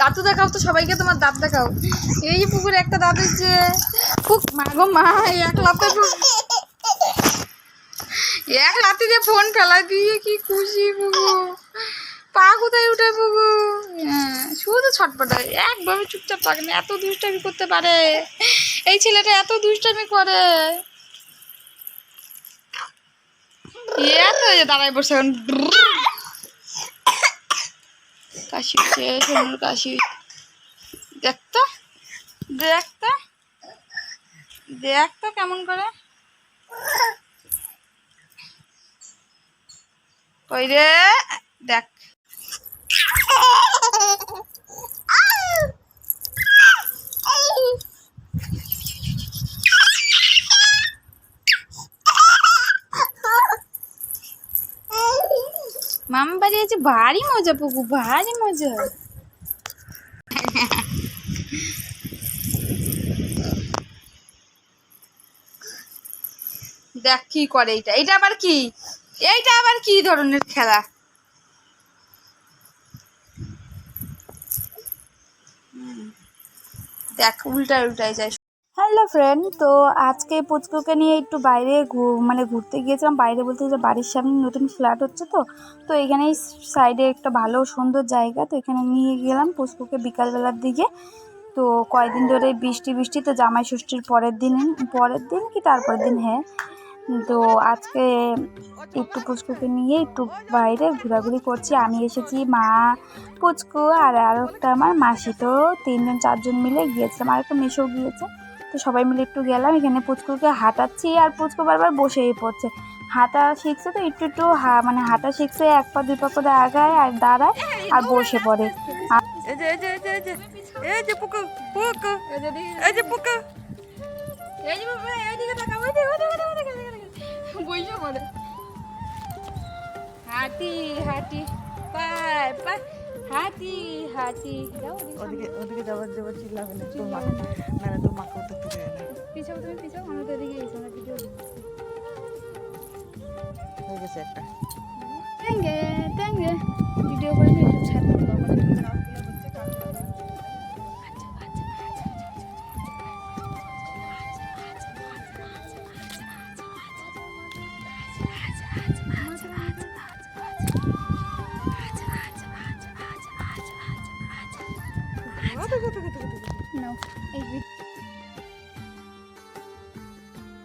দাঁতু দেখাও তো সবাইকে তোমার দাঁত দেখাও। এই যে পুকুরে একটা দাঁত হচ্ছে। খুব মা গো মা এক লাফে এক লাফে দিয়ে ফোন ফেলা দিয়ে কি খুশি পুকু পা কোথায় উঠে পুকু হ্যাঁ, শুধু ছটপটায় একভাবে চুপচাপ থাকে না এত দুষ্টামি করতে পারে। এই ছেলেটা এত দুষ্টামি করে। এত যে দাঁড়ায় বসে এখন। কাশি হচ্ছে সোনুর কাশি দেখতো দেখতো দেখতো কেমন করে। কই রে দেখ। মামা বাড়ি আছে, ভারী মজা পুকু ভারী মজা। দেখ কি করে এইটা। এইটা আবার কি? এইটা আবার কি ধরনের খেলা। দেখ, উল্টায় উল্টায় যায় হ্যালো ফ্রেন্ড, তো আজকে পুচকুকে নিয়ে একটু বাইরে মানে ঘুরতে গিয়েছিলাম। বাইরে বলতে যে বাড়ির সামনে নতুন ফ্ল্যাট হচ্ছে তো। তো এখানেই সাইডে একটা ভালো সুন্দর জায়গা। তো এখানে নিয়ে গেলাম পুচকুকে বিকালবেলার দিকে। তো কয়েকদিন ধরে বৃষ্টি বৃষ্টি, তো জামাই ষষ্ঠীর পরের দিন পরের দিন কি তারপরের দিন হ্যাঁ। তো আজকে একটু পুচকুকে নিয়ে একটু বাইরে ঘোরাঘুরি করছি। আমি এসেছি, মা, পুচকু আর আরও একটা আমার মাসি। তো তিনজন, চারজন মিলে গিয়েছিলাম। আর একটা মেশো গিয়েছে। তো সবাই মিলে একটু গেলাম এখানে পুচকুকে হাঁটাচ্ছি আর পুচকু বারবার বসেই পড়ছে। হাঁটা শিখছে তো একটু একটু হা মানে হাঁটা শিখছে এক পা দুই পা করে আগায় আর দাঁড়ায় আর বসে পড়ে। আর এই যে এই যে এই যে এই যে এই যে পুকু পুকু এই যে পুকু। এই যে বাবা, এইদিকে তাকাও, ওইদিকে, ওইদিকে, ওইদিকে, ওইদিকে, ওইদিকে। বইসা পড়ে। হাতি হাতি পায় পায় হাতি হাতি ওদিকে ওদিকে যাবার যাবার চিল্লাবে না তোর মা না না তোর মাকে হয়ে গেছে একটা ভিডিও করে ইউটিউব ছাড়তে No.